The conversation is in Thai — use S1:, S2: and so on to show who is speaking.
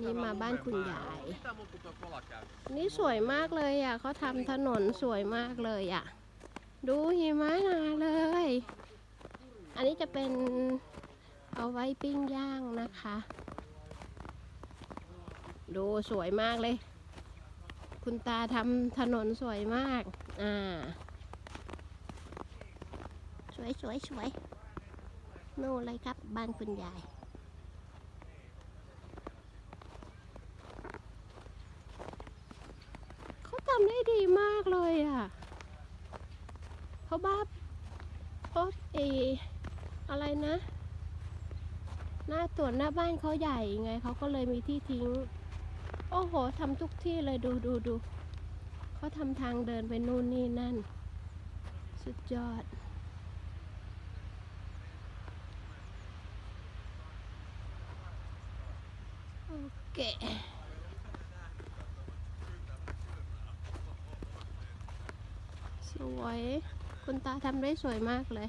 S1: นี่มาบ้านคุณยาย
S2: Mitä mun pitää kolakään?
S1: นี่สวยมากเลยอะเขาทำถนนสวยมากเลยอะ ดูหิมะหนาเลย อันนี้จะเป็นเอาไว้ปิ้งย่างนะคะ ดูสวยมากเลย คุณตาทำถนนสวยมาก อ่า สวยสวยสวยนู่นเลยครับบ้านคุณยาย เขาทำได้ดีมากเลยอะเพราะบ้าเพราะเออะไรนะ หน้าตัวนหน้าบ้านเขาใหญ่ไงเขาก็เลยมีที่ทิ้ง โอ้โหทำทุกที่เลยดูดูดูเขาทำทางเดินไปนู่นนี่นั่น สุดยอดโอเค สวย คุณตาทำได้สวยมากเลย